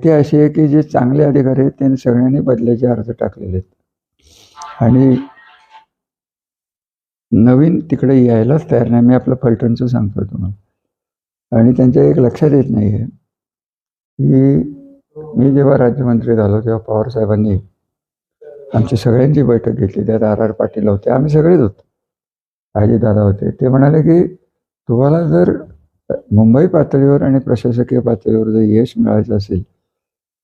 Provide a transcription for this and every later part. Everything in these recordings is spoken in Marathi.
ते अशी आहे की जे चांगले अधिकारी आहेत त्यांनी सगळ्यांनी बदल्याचे अर्ज टाकलेले आहेत. आणि नवीन तिकडे यायलाच तयार नाही. मी आपलं फलटणचं सांगतो तुम्हाला. आणि त्यांच्या एक लक्षात येत नाही आहे की मी जेव्हा राज्यमंत्री झालो तेव्हा पवार साहेबांनी आमची सगळ्यांची बैठक घेतली. त्यात आर आर पाटील होते. आम्ही सगळेच होतो. अजितदादा होते. ते म्हणाले की तुम्हाला जर मुंबई पातळीवर आणि प्रशासकीय पातळीवर जर यश मिळायचं असेल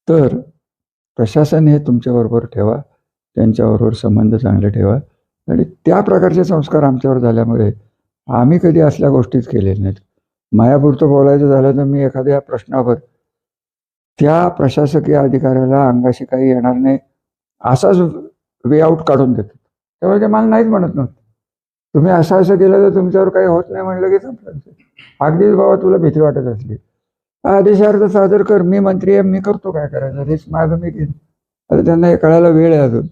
तर प्रशासन हे तुमच्याबरोबर ठेवा त्यांच्याबरोबर संबंध चांगले ठेवा आणि त्या प्रकारचे संस्कार आमच्यावर झाल्यामुळे आम्ही कधी असल्या गोष्टीच केलेल्या नाहीत. मायापुरतं बोलायचं झालं तर मी एखाद्या प्रश्नावर त्या प्रशासकीय अधिकाऱ्याला अंगाशी काही येणार नाही असाच वे आऊट काढून देतो. त्यामुळे ते मला नाहीच म्हणत नव्हतं. तुम्ही असं असं केलं तर तुमच्यावर काही होत नाही म्हणलं की संपलं. अगदीच बाबा तुला भीती वाटत असली. आदेशार्थ सादर कर मी मंत्री आहे मी करतो काय करायचं? रेस माझं मी घेईन आता त्यांना हे कळायला वेळ आहे अजून.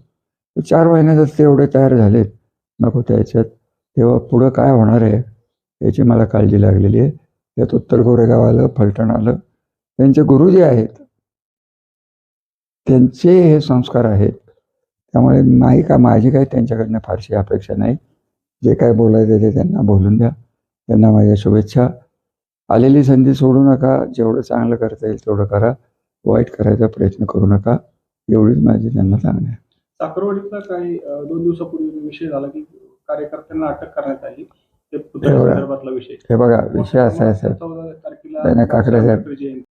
चार महिन्यातच ते एवढे तयार झालेत नको त्याच्यात तेव्हा पुढं काय होणार आहे याची मला काळजी लागलेली आहे. त्यात उत्तर गोरेगाव आलं फलटण आलं. त्यांचे गुरु जे आहेत. त्यांचे हे संस्कार आहेत. त्यामुळे नाही का माझी काही त्यांच्याकडनं फारशी अपेक्षा नाही. जे काय बोलायचं ते त्यांना बोलून द्या. त्यांना माझ्या शुभेच्छा. आलेली संधी सोडू नका. जेवढं चांगलं करता येईल तेवढं करा. वाईट करायचा प्रयत्न करू नका. एवढीच माझी त्यांना सांगणे आहे. साखरवाडीतला काही दोन दिवसापूर्वी विषय झाला की कार्यकर्त्यांना अटक करण्यात आली. हे बघा. विषय. असा आहे साहेब. काकडे साहेब.